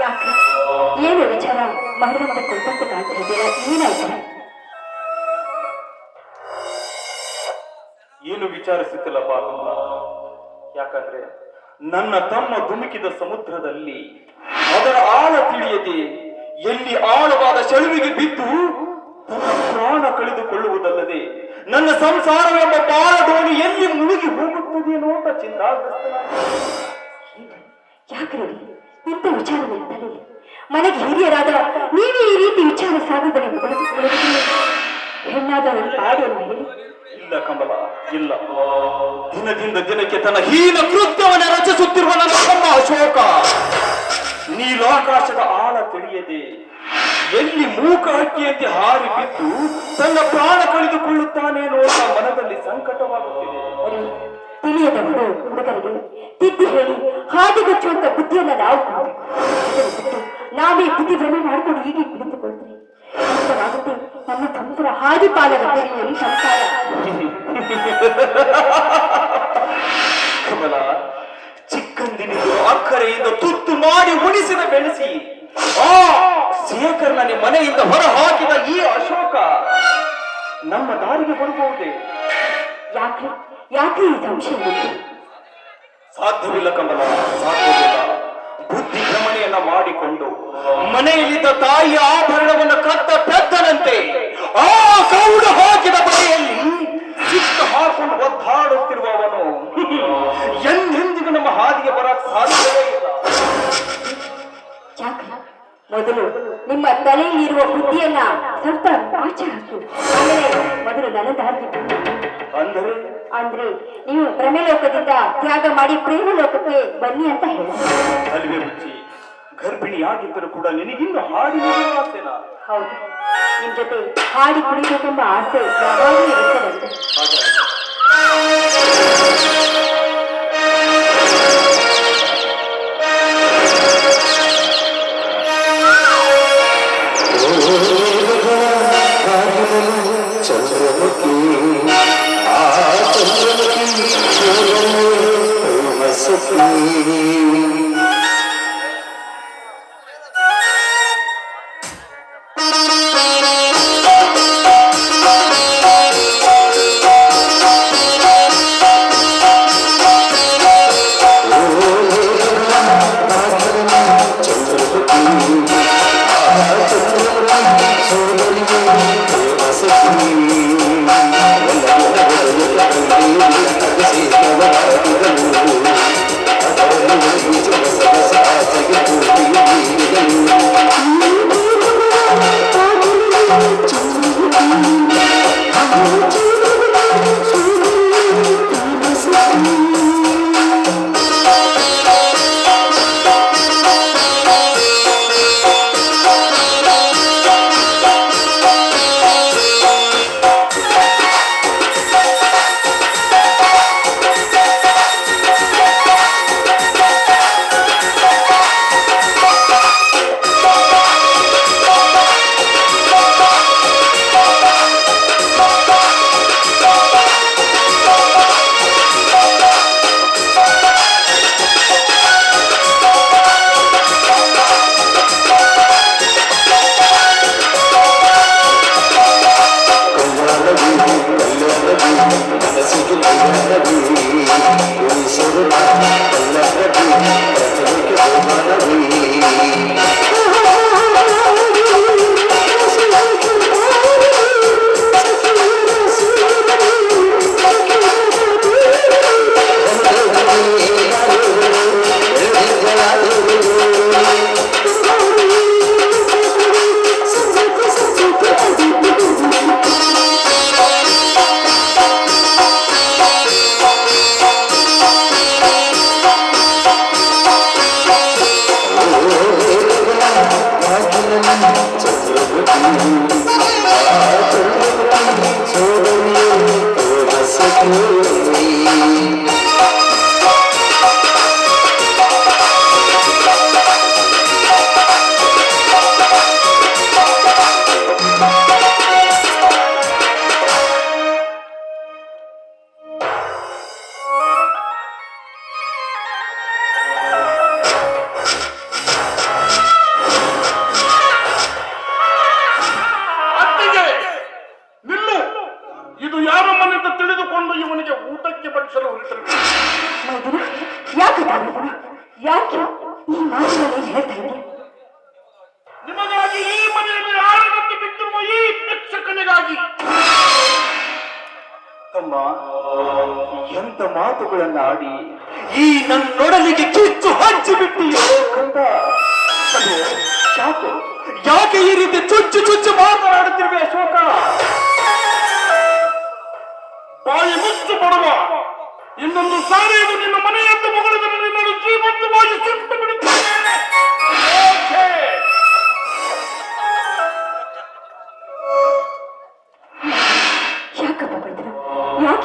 ಯಾಕೆ? ಏನು ವಿಚಾರ ಮಾಡಿದಂತ ಕೊಡ್ತಂತ ಕಾಣ್ತಾ ಇದ್ದೀರಾ? ಏನಾಯ್ತು? ಏನು ವಿಚಾರಿಸುತ್ತಿಲ್ಲ ಬಾಬಮ್ಮ ಯಾಕಂದ್ರೆ ನನ್ನ ತಮ್ಮ ಧುಮುಕಿದ ಸಮುದ್ರದಲ್ಲಿ ಅದರ ಆಳ ತಿಳಿಯದೆ ಎಲ್ಲಿ ಆಳವಾದ ಚಳುವಿಗೆ ಬಿದ್ದು ತನ್ನ ಪ್ರಾಣ ಕಳೆದುಕೊಳ್ಳುವುದಲ್ಲದೆ ನನ್ನ ಸಂಸಾರವೆಂಬ ಬಾಳ ದೋಣಿ ಎಲ್ಲಿ ಮುಳುಗಿ ಹೋಗುತ್ತದೆ ಅಂತ ಚಿಂತಾಗ್ರಸ್ತನಾಗಿದ್ದೇನೆ. ಯಾಕ್ರಿ ಇಂಥ ವಿಚಾರದಲ್ಲಿ ತಲೆ ಮನೆಗೆ ಹಿರಿಯರಾದ ನೀವೇ ಈ ರೀತಿ ವಿಚಾರ ಹೆಣ್ಣಾದ ಪಾಡಿಯನ್ನು ಹೇಳಿ. ಇಲ್ಲ ಕಮಲ ಇಲ್ಲ. ದಿನದಿಂದ ದಿನಕ್ಕೆ ತನ್ನ ಹೀನ ಕೃತ್ಯವನ್ನ ರಚಿಸುತ್ತಿರುವ ನನ್ನ ತಮ್ಮ ಅಶೋಕ. ನೀಲಾಕಾಶದ ಆಳ ತಿಳಿಯದೆ ಎಲ್ಲಿ ಮೂಕ ಹಕ್ಕಿಯಂತೆ ಹಾರಿ ಬಿದ್ದು ತನ್ನ ಪ್ರಾಣ ಕಳೆದುಕೊಳ್ಳುತ್ತಾನೆ ಅನ್ನುವ ಮನದಲ್ಲಿ ಸಂಕಟವಾಗುತ್ತಿದೆ. ಅವರು ತಿಳಿಯದ ಹುಡು ಹುಡುಗರಿಗೆ ತಿದ್ದಿ ಹೇಳಿ ಹಾದಿಗುಚ್ಚುವಂತ ಬುದ್ಧಿಯನ್ನ ನಾವು ನಾವೇ ಬುದ್ಧಿ ಭ್ರಮೆ ಮಾಡಿಕೊಂಡು ಹೀಗೆ ಕುಳಿತುಕೊಳ್ತೀವಿ ನಮ್ಮ ಸಂಸಾರ ಹಾದಿ ಪಾಲದ ತೆರೆಯುವಲ್ಲಿ ಸಂಸಾರ. ಕಮಲ, ಚಿಕ್ಕಂದಿನಿಂದ ಅಕ್ಕರೆಯಿಂದ ತುತ್ತು ಮಾಡಿ ಉಣಿಸಿದ ಬೆಳೆಸಿ ಆ ಶೇಖರ್ನನೆ ಮನೆಯಿಂದ ಹೊರ ಹಾಕಿದ ಈ ಅಶೋಕ ನಮ್ಮ ದಾರಿಗೆ ಬರಬಹುದೇ ಯಾಕೆ? ಯಾಕೆ ಈ ಸಂಶಯ? ಸಾಧ್ಯವಿಲ್ಲ ಕಮಲ ಸಾಧ್ಯವಿಲ್ಲ. ಬುದ್ಧಿ ಭ್ರಮಣೆಯನ್ನ ಮಾಡಿಕೊಂಡು ಮನೆಯಲ್ಲಿದ್ದ ತಾಯಿಯ ಆಭರಣವನ್ನು ಕದ್ದ ಪೆದ್ದನಂತೆ ಆ ಕೌಡ ಹಾಕಿದ ಬಗೆಯಲ್ಲಿ ಚಿಕ್ಕ ಹಾಕೊಂಡು ಒದ್ದಾಡುತ್ತಿರುವವನು. ಎಂದೆಂದಿಗೂ ನಮ್ಮ ಹಾದಿಗೆ ಬರಕ್ ಸಾಧ್ಯವೇ ಇಲ್ಲ. ಯಾಕೆ? ಮೊದಲು ನಿಮ್ಮ ತಲೆಯಲ್ಲಿರುವ ಬುದ್ಧಿಯನ್ನ ಸ್ವಲ್ಪ ಆಚೆ ಹಾಕಿ. ಆಮೇಲೆ ಮೊದಲು ನನ್ನ ದಾರಿಗೆ ಬನ್ನಿ. ಅಂದರೆ ಅಂದ್ರೆ ನೀವು ಭ್ರಮೆಲೋಕದಿಂದ ತ್ಯಾಗ ಮಾಡಿ ಪ್ರೇಮ ಲೋಕಕ್ಕೆ ಬನ್ನಿ ಅಂತ ಹೇಳಿ. ಅಲ್ವೇ ಗರ್ಭಿಣಿಯಾಗಿದ್ದರೂ ಕೂಡ ನಿನಗಿನ್ನು ಹಾಡಿ ಆಸೆನ ಹೌದು. ನಿಮ್ ಜೊತೆ ಹಾಡಿ ಕುಡಿಬೇಕೆಂಬ ಆಸೆ ಯಾವಾಗಲೂ ಇರುತ್ತೆ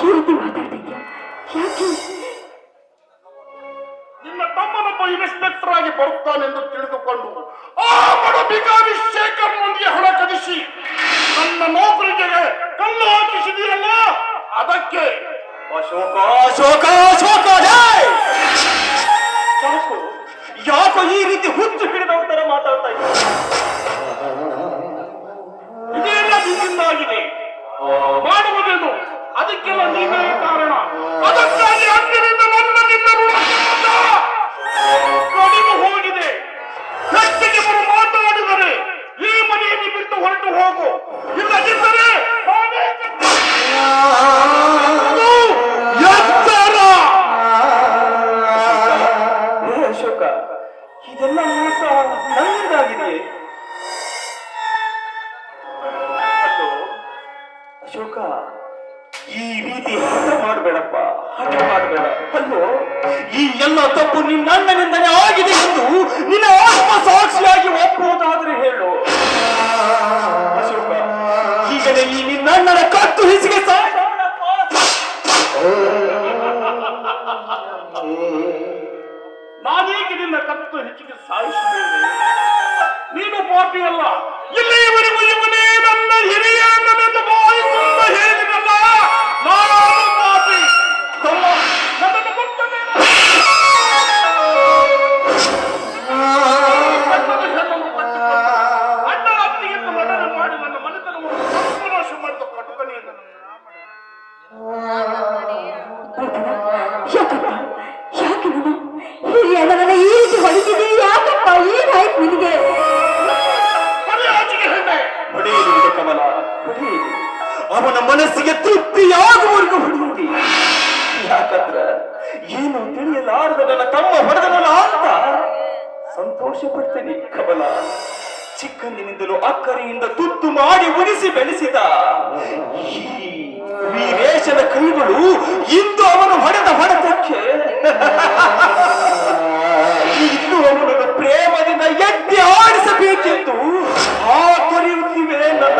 ಈ ರೀತಿ ಮಾತಾಡ್ತಾ ಇದೆಯಾ ಯಾಕೆ ತಮ್ಮನೊಬ್ಬ ಇನ್ಸ್ಪೆಕ್ಟರ್ ಆಗಿ ಬರುತ್ತಾನೆಂದು ತಿಳಿದುಕೊಂಡು ಆ ಬಡ ಬಿಕಾರಿ ಶೇಖರ್ನೊಂದಿಗೆ ಹಣ ಕದಿಸಿ ನನ್ನ ನೌಕರಿಗೆ ಕಲ್ಲು ಹಾಕಿಸಿದೆಯಲ್ಲ ಅದಕ್ಕೆ ಅಶೋಕ ಅಶೋಕ ಅಶೋಕ! ಯಾಕೋ ಯಾಕೋ ಈ ರೀತಿ ಹುಚ್ಚು ಹಿಡಿದವರ ಮಾತಾಡ್ತಾ ಇದ್ದಾರೆ ಇದೆಲ್ಲ ನಿನ್ನಿಂದಾಗಿದೆ. ಮಾಡುವುದೇನು? ಅದಕ್ಕೆಲ್ಲ ನೀವೇ ಕಾರಣ. ಅದಕ್ಕಾಗಿ ಅಂದಿನಿಂದ ನನ್ನ ನಿನ್ನ ಋಣ ಕಡಿಮೆ ಹೋಗಿದೆ. ಹೆಚ್ಚಿಗೆ ಬರು ಮಾತನಾಡಿದರೆ, ಈ ಮನೆಯಲ್ಲಿ ಬಿಟ್ಟು ಹೊರಟು ಹೋಗು. ಇಲ್ಲದಿದ್ದರೆ ನಾನೇ ಅಶೋಕ, ಇದೆಲ್ಲ ಮೋಸ ನನ್ನಿಂದಾಗಿದೆಯೇ ಈ ರೀತಿ ಹಠ ಮಾಡಬೇಡಪ್ಪ, ಹಠ ಮಾಡಬೇಡ. ಅಲ್ಲೋ, ಈ ಎಲ್ಲ ತಪ್ಪು ನಿನ್ನ ಅಣ್ಣನಿಂದನೇ ಆಗಿದೆ ಎಂದು ನಿನ್ನ ಆತ್ಮ ಸಾಕ್ಷಿಯಾಗಿ ಒಪ್ಪುವುದಾದ್ರೆ ಹೇಳು. ಅಶೋಕ ಈಗಲೇ ಈ ನಿನ್ನ ಅಣ್ಣನ ಕತ್ತು ಹಿಸಿಗೆ. ನಾನೇಕೆ ನಿನ್ನ ಕತ್ತು ಹೆಚ್ಚಿಗೆ ಸಾಯಿಸಿದ್ದೇನೆ ನೀನು ಪಾಪಿಯಲ್ಲ. ಇಲ್ಲಿಯವರೆಗೂ ಇವನೇ ನನ್ನ ಹಿರಿಯ ನನ್ನನ್ನು ಭಾವಿಸುತ್ತ ಹೇಳಿದಲ್ಲ ಮಾಡಿ ಉಳಿಸಿ ಬೆಳೆಸಿದ ವೀರೇಶನ ಕೈಗಳು ಇಂದು ಅವನು ಹೊಡೆದ ಹೊಡೆತಕ್ಕೆ. ಇನ್ನು ಅವನನ್ನು ಪ್ರೇಮದಿಂದ ಎತ್ತಿ ಆಡಿಸಬೇಕೆಂದು ಆ ಕರೆಯುತ್ತಿವೆ ನನ್ನ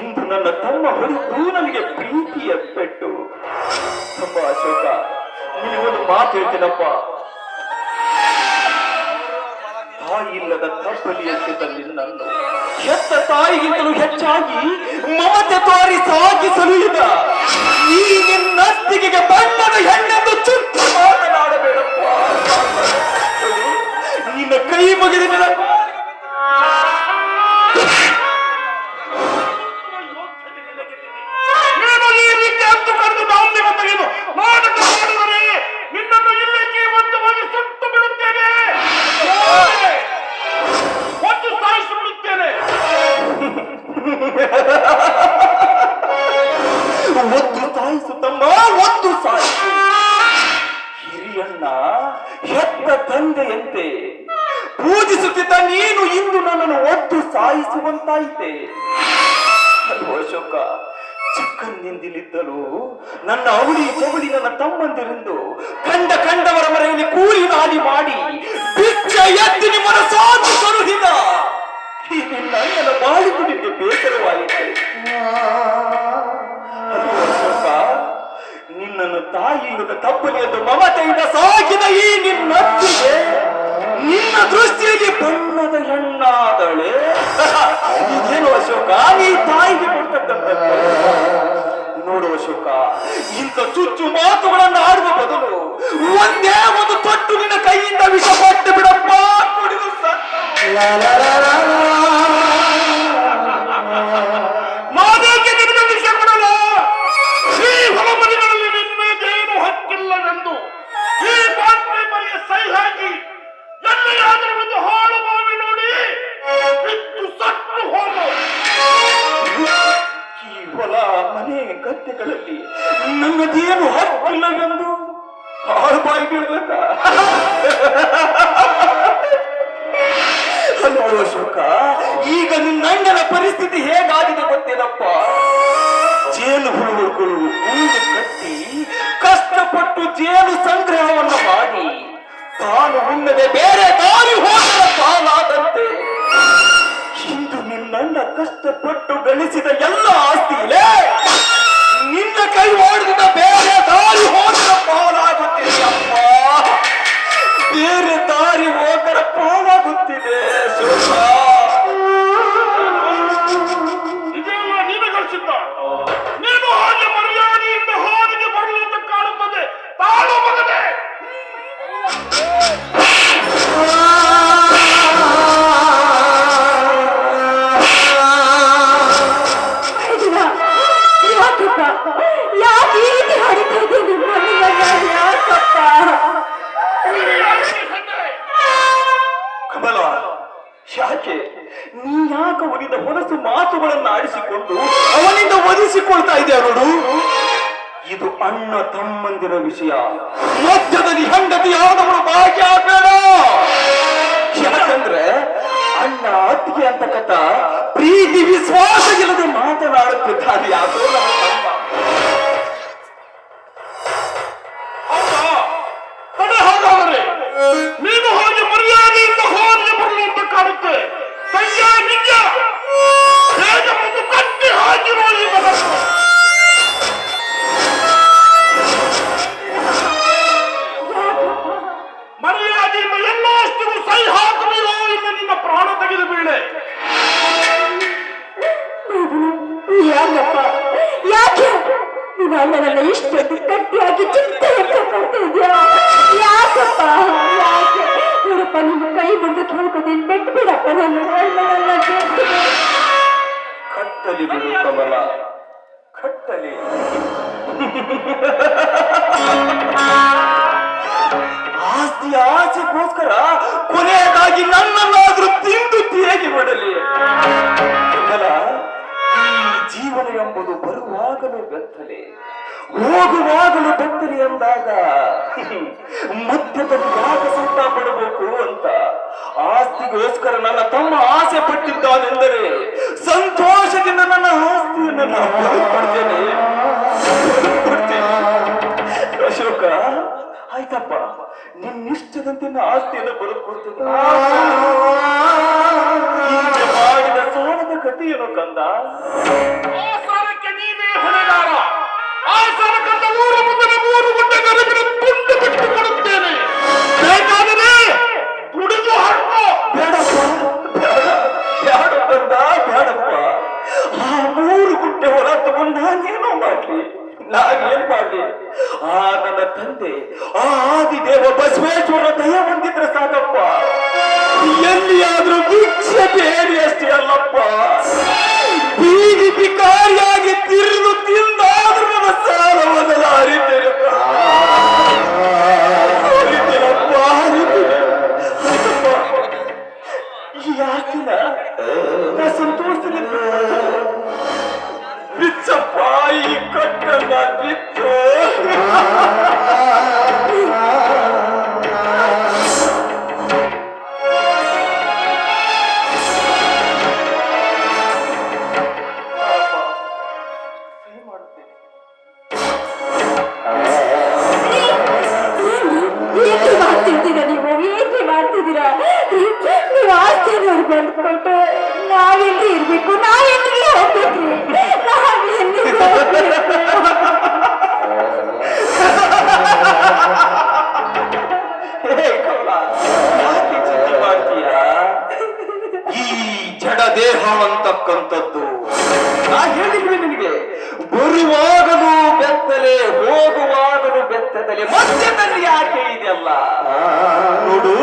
ಇಂದು ನನ್ನ ತಮ್ಮ ಹೊರತು ನನಗೆ ಪ್ರೀತಿಯ ಪೆಟ್ಟು. ತುಂಬಾ ಅಶೋಕ ನಿನಗೊಂದು ಮಾತು ಹೇಳ್ತೀನಪ್ಪ. ತಾಯಿಲ್ಲದ ತಪ್ಪಲಿಯಂತೆ ನನ್ನು ಹೆತ್ತ ತಾಯಿಗಿಂತಲೂ ಹೆಚ್ಚಾಗಿ ಮಮತೆ ತೋರಿ ಸಾಗಿಸಲು ಇದ. ಈ ನಿನ್ನತ್ತಿಗೆ ಬಣ್ಣದ ಹೆಣ್ಣೆಂದು ಚುಟ್ಟು ಮಾತನಾಡಬೇಡಪ್ಪ. ನಿನ್ನ ಕೈ ಮುಗಿದ ಪೂಜಿಸುತ್ತಿದ್ದ ನೀನು ಇಂದು ನನ್ನನ್ನು ಒದ್ದು ಸಾಯಿಸುವಂತಾಯಿತೆ. ಅಶೋಕ ಚಿಕ್ಕಂದಿಂದಿಲಿದ್ದಲು ನನ್ನ ಅವಳಿ ಜವಳಿ ನನ್ನ ತಮ್ಮಂದಿರೆಂದು ಕಂಡ ಕಂಡವರ ಮನೆಯಲ್ಲಿ ಕೂಲಿ ನಾಲಿ ಮಾಡಿ ಬಿಚ್ಚ ಎತ್ತಿ ನಿಮ್ಮನ್ನು ಸಾಧು ಕರುಹಿದ ಈ ನಿನ್ನ ನಿನ್ನನ್ನು ತಾಯಿಯಿಂದ ತಪ್ಪಲಿ ಎಂದು ಮಮತೆಯಿಂದ ಸಾಕಿದ ಈ ನಿನ್ನತ್ತಿಗೆ ನಿನ್ನ ದೃಷ್ಟಿಯಲ್ಲಿ ಬಣ್ಣದ ಹೆಣ್ಣಾದಳೆ. ಇದೇನು ಅಶೋಕ? ನೀ ತಾಯಿಗೆ ಕೊಡ್ತಕ್ಕಂಥ ನೋಡು ಅಶೋಕ, ಇಂಥ ಚುಚ್ಚು ಮಾತುಗಳನ್ನು ಆಡುವ ಬದಲು ಒಂದೇ ಒಂದು ತೊಟ್ಟು ನಿನ್ನ ಕೈಯಿಂದ ವಿಷ ಪಟ್ಟು ಬಿಡಪ್ಪ, ಕುಡಿದು ಪ್ರೀತಿ ವಿಶ್ವಾಸ ಇಲ್ಲದೆ ಮಾತನಾಡುತ್ತಿದ್ದಾನೆ ಯಾಕೋ ಕೊನೆಯದಾಗಿ ನನ್ನನ್ನಾದ್ರೂ ತಿಂದು ತೇಗಿ ಬಿಡಲಿ. ಈ ಜೀವನ ಎಂಬುದು ಬರುವಾಗಲೂ ಬೆತ್ತಲೆ. ಹೋಗುವಾಗಲೂ ಬೆತ್ತಲೆ ಎಂದಾಗ ಮಧ್ಯದಲ್ಲಿ ಯಾಕೆ ಸಂತ ಪಡಬೇಕು ಅಂತ ಆಸ್ತಿಗೋಸ್ಕರ ನನ್ನ ತಮ್ಮ ಆಸೆ ಪಟ್ಟಿದ್ದಾನೆಂದರೆ ಸಂತೋಷದಿಂದ ನನ್ನ ಆಸ್ತಿಯನ್ನು ನಾನು ಪಡ್ತೇನೆ. ಅಶೋಕ ಆಯ್ತಪ್ಪ. ನಿನ್ನಿಷ್ಟದಂತೆ ನನ್ನ ಆಸ್ತಿಯನ್ನು ಬದುಕೊಡ್ತೇನೆ ಹೀಗೆ ಮಾಡಿದ ಸಾಲದ ಕಥೆಯನ್ನು ಕಂದ. ಆ ಸಾಲಕ್ಕೆ ನೀವೇ ಹೊಣೆಗಾರ. ಆ ಸಾಲಕ್ಕಂತ ಮೂರು ಮುಂದೆ ಮೂರು ಗುಡ್ಡ ಗರಿಬಿನ ನಾನೇನ್ ಮಾಡ್ಲಿ? ಆ, ನನ್ನ ತಂದೆ, ಆ ಆದಿದೇವ ಬಸವೇಶ್ವರ ದಯ ಹೊಂದಿದ್ರೆ ಸಾಕಪ್ಪ. ಎಲ್ಲಿಯಾದ್ರೂ ಭಿಕ್ಷೆ ಬೇರೆ ಅಷ್ಟೇ ಅಲ್ಲಪ್ಪ. ಬೀದಿ ಬಿಕಾರಿಯಾಗಿ ತಿರುದು ತಿಂದಾದ್ರೂ ನನ್ನ ಸಾಲವನ್ನೆಲ್ಲ ಅರಿತೇನೆ ಯಾಕಿಲ್ಲ ಸಂತೋಷದಿಂದ ಬಿಚ್ಚಪ್ಪ ಈ ಕಟ್ಟನ್ನ ಬಿಚ್ಚು ಅಂತಕ್ಕಂಥದ್ದು ನಾ ಹೇಳಿದ್ವಿ ನಿಮಗೆ ಬರುವಾಗಲೂ ಬೆತ್ತಲೆ ಹೋಗುವಾಗಲೂ ಬೆತ್ತಲೆ ಮಧ್ಯದಲ್ಲಿ ಯಾಕೆ ಇದೆಯಲ್ಲ? ನೋಡು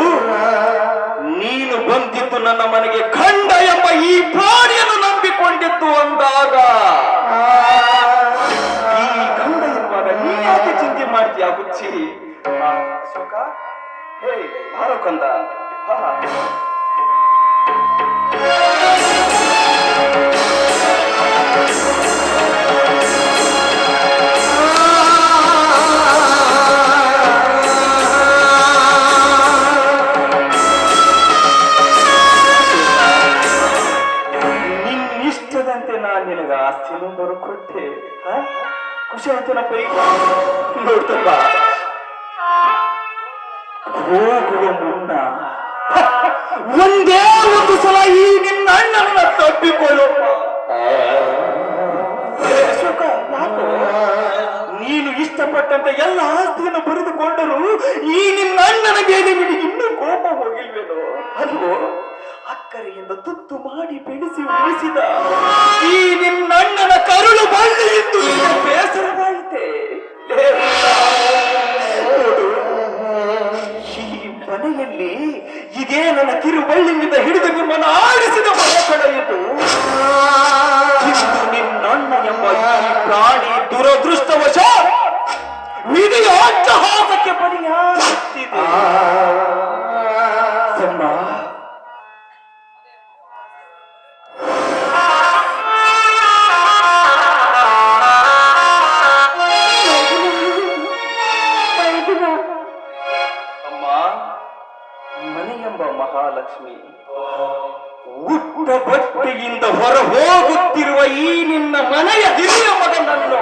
ನೀನು ಬಂದಿದ್ದು ನನ್ನ ಮನೆಗೆ ಖಂಡ ಎಂಬ ಈ ಪ್ರಾಣಿಯನ್ನು ನಂಬಿಕೊಂಡಿದ್ದು ಅಂದಾಗ ಈ ಖಂಡ ಇರುವಾಗ ನೀ ಯಾಕೆ ಚಿಂತೆ ಮಾಡ್ತೀಯ ಹುಚ್ಚಿ? ಆ, ಹೇ ಬಾರೋ ಕಂದ. ಖುಷಿ ಆಯ್ತನಪ್ಪ ಈಗ ನೋಡ್ತಪ್ಪ. ಹೋಗುವ ಮುನ್ನ ಒಂದೇ ಒಂದು ಸಲ ಈ ನಿನ್ನ ಅಣ್ಣನ ತಪ್ಪಿಕೊಳ್ಳು. ಅಶೋಕ, ಯಾಕೋ? ನೀನು ಇಷ್ಟಪಟ್ಟಂತ ಎಲ್ಲ ಆಸ್ತಿಯನ್ನು ಬರೆದುಕೊಂಡರು ಈ ನಿನ್ನ ಅಣ್ಣನ ಬೇರೆ ಬಿಡಿ ಇನ್ನೂ ಕೋಪ ಹೋಗಿಲ್ವೇನೋ? ಅಲ್ವೋ ಅಕ್ಕರೆಯಿಂದ ತುತ್ತು ಮಾಡಿ ಬೆಳೆಸಿ ಉಳಿಸಿದ ಈ ನಿನ್ನ ಅಣ್ಣನ ಕರುಳು ಬಳ್ಳಿ ಇದ್ದು ನನ್ನ ಹಿಡಿದ ನಿಮ್ಮನ್ನು ಆಡಿಸಿದ ಇಂದು ನಿನ್ನಣ್ಣ ಎಂಬ ಈ ಪ್ರಾಣಿ ದುರದೃಷ್ಟವಶ ವಿಧಿಯ ಅಟ್ಟಹಾಸಕ್ಕೆ ಬಲಿಯಾಗುತ್ತಿದೆ. ಹೋಗುತ್ತಿರುವ ಈ ನಿನ್ನ ಮನೆಯ ಹಿರಿಯ ಮಗನನ್ನು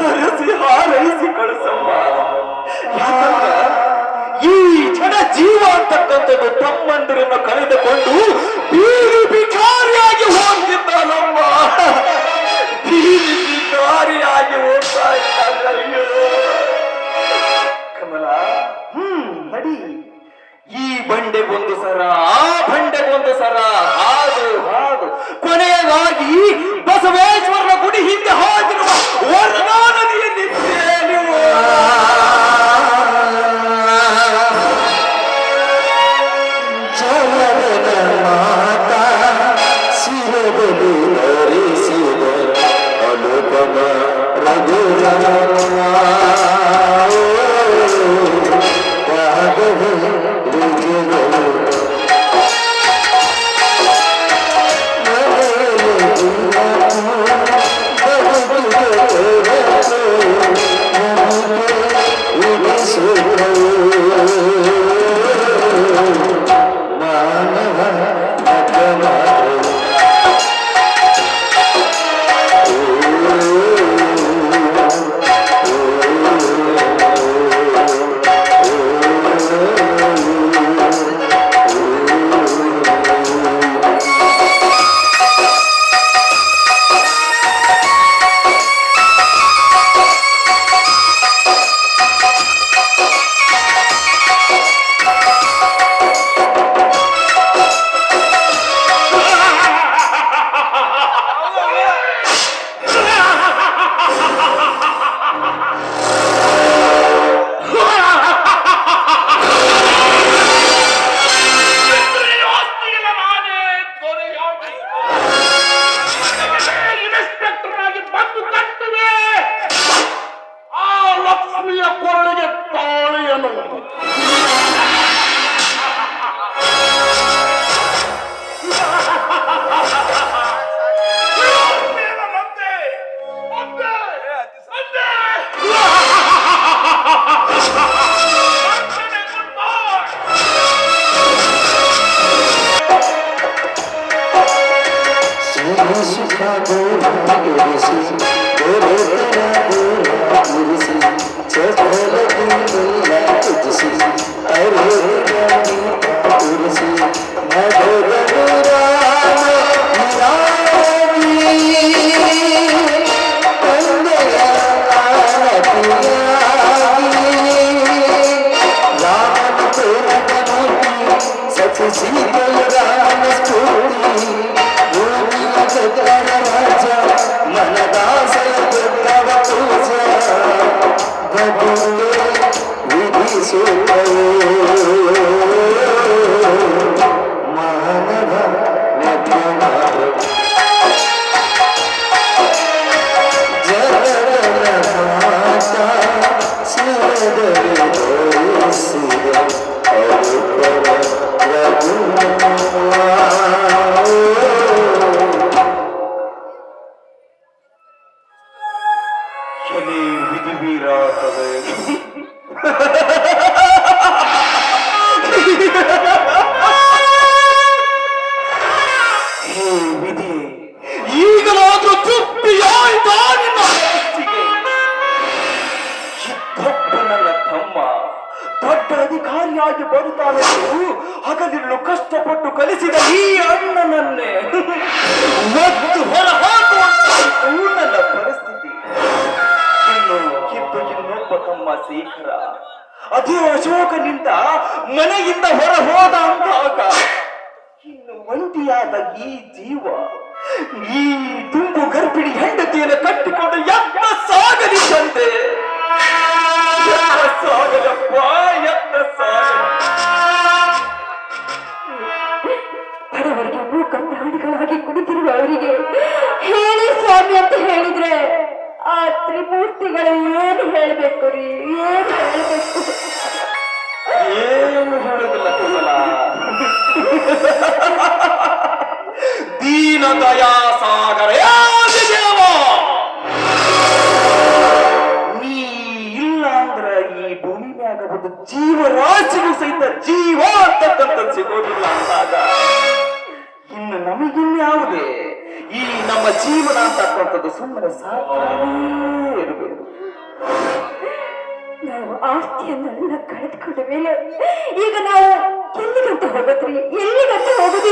ಹರಸಿ ಹಾರೈಸಿ ಕಳಿಸಮ್ಮ ಈ ಜನ ಜೀವ ಅಂತಕ್ಕಂಥದ್ದು ತಮ್ಮಂದಿರನ್ನು ಕಳೆದುಕೊಂಡು ಬೀದಿ ಬಿಕಾರಿಯಾಗಿ ಹೋಗ್ತಿದ್ದಾನಮ್ಮ ಬೀದಿ ಬಿಕಾರಿಯಾಗಿ ಹೋಗ್ತಾ ಇದ್ದಾನೆ ಅಯ್ಯೋ ಕಮಲ ಹ್ಮ್ ನಡಿ. ಈ ಬಂಡೆಗೊಂದು ಸರ, ಆ ಬಂಡೆಗೊಂದು ಸರ ಹಾದು ಹಾದು ಕೊನೆಯದಾಗಿ ಬಸವೇಶ್ವರನ ಗುಡಿ ಹಿಂದೆ ಹಾಕಿರುವ ವರ್ಣಾ ನದಿಯಲ್ಲಿ ತೇಲುವ.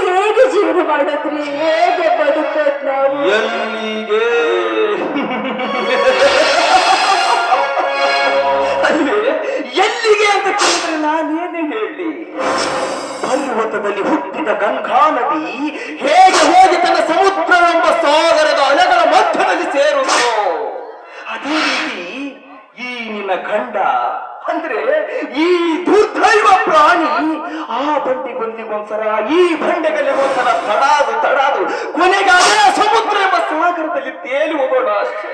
ಹೇಗೆ ಜೀವನ ಮಾಡಿದ್ರಿ? ಹೇಗೆ ಬದುಕೋದ್ ನಾವು? ಎಲ್ಲಿಗೆ? ಎಲ್ಲಿಗೆ ಅಂತ ಕೇಳಿದ್ರೆ ನಾನೇನು ಹೇಳಿ? ಪರ್ವತದಲ್ಲಿ ಹುಟ್ಟಿದ ಗಂಗಾ ನದಿ ಹೇಗೆ ಹೋಗಿ ತನ್ನ ಸಮುದ್ರವೆಂಬ ಸಾಗರದ ಅಲೆಗಳ ಮಧ್ಯದಲ್ಲಿ ಸೇರುತ್ತೋ, ಅದೇ ರೀತಿ ಈ ನಿನ್ನ ಗಂಡ ಅಂದ್ರೆ ಈ ದುರ್ದೈವ ಪ್ರಾಣಿ ಆ ಬಂಡಿ ಬಂಡಿಗೊಂದಿಗೊಂದ್ಸರ ಈ ಬಂಡೆಗಳಿಗೊಂದ್ಸರ ತಡಾದು ತಡಾದು ಕೊನೆಗಾದ ಸಮುದ್ರ ಎಂಬ ಸಾಗರದಲ್ಲಿ ತೇಲಿ ಹೋಗೋಣ ಅಷ್ಟೇ.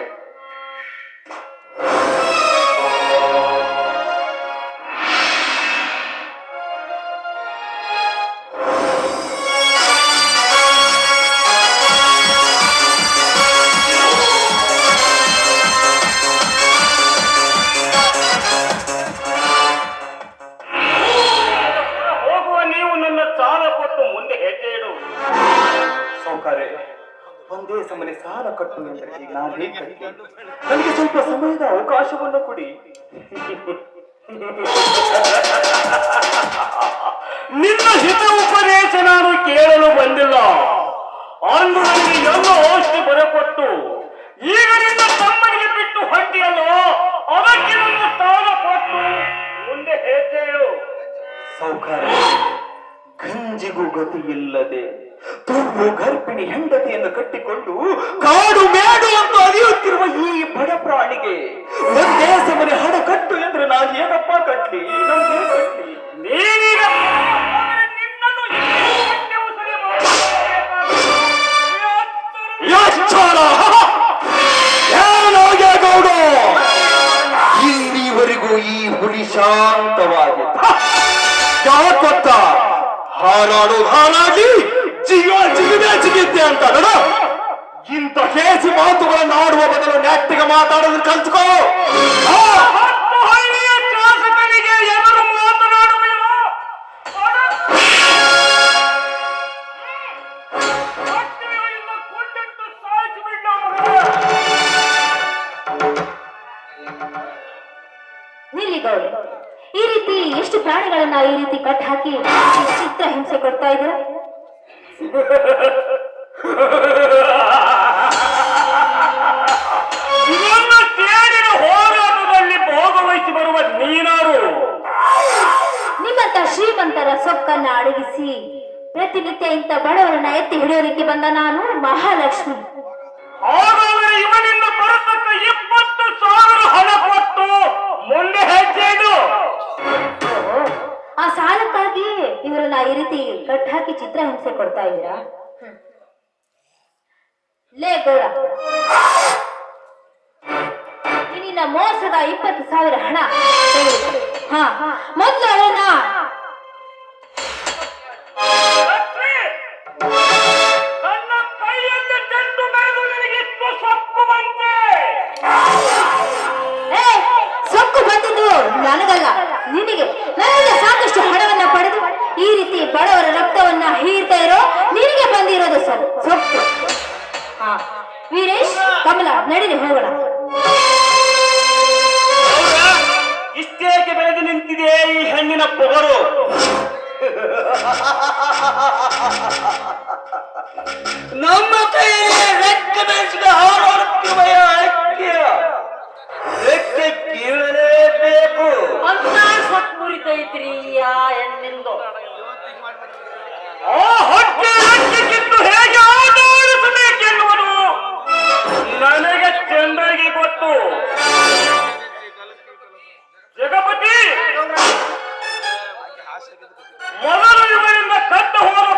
ಸಮನೆ ಸಾಲ ಕಟ್ಟು ಎಂದರೆ ನನಗೆ ಸ್ವಲ್ಪ ಸಮಯದ ಅವಕಾಶವನ್ನು ಕೊಡಿ. ನಿನ್ನ ಹಿತ ಉಪದೇಶ ನಾನು ಕೇಳಲು ಬಂದಿಲ್ಲ. ಅಂದು ನನಗೆ ಎಲ್ಲ ಔಷಧಿ ಬರಕೊಟ್ಟು, ಈಗ ನಿನ್ನ ತಮ್ಮನಿಗೆ ಬಿಟ್ಟು ಹೊಂಟಿಯಲ್ಲ, ಅದಕ್ಕೆ ನನ್ನ ಸಾಲ ಕೊಟ್ಟು ಮುಂದೆ ಹೇಳು ಸೌಕರ್ಯ. ಗಂಜಿಗೂ ಗತಿ ಇಲ್ಲದೆ ತುಂಬು ಗರ್ಭಿಣಿ ಹೆಂಡತಿಯನ್ನು ಕಟ್ಟಿಕೊಂಡು ಕಾಡು ಮೇಡು ಅಂತ ಅರಿಯುತ್ತಿರುವ ಈ ಬಡ ಪ್ರಾಣಿಗೆ ಒಂದೇ ಸಮನೆ ಹಣ ಕಟ್ಟು ಎಂದ್ರೆ ನಾನು ಏನಪ್ಪ ಕಟ್ಲಿ? ನನ್ಗೆ ಕಟ್ಲಿ? ನೀನೀಗ ಇಲ್ಲಿವರೆಗೂ ಈ ಹುಲಿ ಶಾಂತವಾಗಿದೆ. ಹಾರಾಡಿ. ಜಿಗಿದ್ದೆ ಅಂತ. ಇಂತ ಕೇಸಿ ಮಾತುಗಳನ್ನು ಆಡುವ ಬದಲು ನ್ಯಾಕ್ತಿಗೆ ಮಾತಾಡೋದು ಕಲ್ತ್ಕೋ. ಈ ರೀತಿ ಎಷ್ಟು ಪ್ರಾಣಿಗಳನ್ನ ಈ ರೀತಿ ಕಟ್ ಹಾಕಿ ಚಿತ್ರ ಹಿಂಸೆ ಕೊಡ್ತಾ ಇದ್ದೀರಾ? ಇದನ್ನು ಸೇರಿನ ಹೋರಾಟದಲ್ಲಿ ಭಾಗವಹಿಸಿ ಬರುವ ನೀನಾರು ನಿಮ್ಮಂತ ಶ್ರೀಮಂತರ ಸೊಕ್ಕನ್ನ ಅಡಗಿಸಿ ಪ್ರತಿನಿತ್ಯ ಇಂಥ ಬಡವರನ್ನ ಎತ್ತಿ ಹಿಡಿಯೋದಕ್ಕೆ ಬಂದ ನಾನು ಮಹಾಲಕ್ಷ್ಮಿ. ಹಾಗಾದರೆ ಇವನಿಂದ ಬರತಕ್ಕ ಇಪ್ಪತ್ತು ಸಾವಿರ ಹಣ ಕೊಟ್ಟು ಮುಂದೆ ಹೆಜ್ಜೆ ಆ ಸಾಲಕ್ಕಾಗಿ ಇವರನ್ನ ಈ ರೀತಿ ಕಟ್ ಹಾಕಿ ಚಿತ್ರ ಹಿಂಸೆ ಕೊಡ್ತಾ ಇದ್ದೀರಾ. ಲೇ ಗೌಡ ನಿನ್ನ ಮೋಸದ ಇಪ್ಪತ್ತು ಸಾವಿರ ಹಣ ಹ ಹಾ ಮೊದ್ಲು ಅವಳನ್ನ ಬಡವರ ರಕ್ತವನ್ನ ಹೀರ್ತಾ ಇರೋ ನಿನಗೆ ಬಂದಿರೋದು ಸರ್ ಸೊಪ್ಪು. ಹಾ ವೀರೇಶ್ ಕಮಲ ನಡೀರಿ ಹೋಗೋಣ? ಇಷ್ಟೇಕೆ ಬೆಳೆದು ನಿಂತಿದೆ ಈ ಹೆಣ್ಣಿನ ಪೊಗರು? ನಮ್ಮ ಕೈಯಲ್ಲಿ ರೆಕ್ಕೆ ಬೆಳೆಸಿದ ಹಾರಾಡುತ್ತಿರುವೆಯ ಐಕ್ಯ ರೆಕ್ಕೆ ಕೀಳಲೇಬೇಕು. ಅಂತ ಸತ್ ಮುರಿತೈತ್ರಿ ಆ ಹೆಣ್ಣಿಂದು. ಜಗಪತಿ ಮೊದಲು ಇವರಿಂದ ಕಟ್ಟ ಹೋದ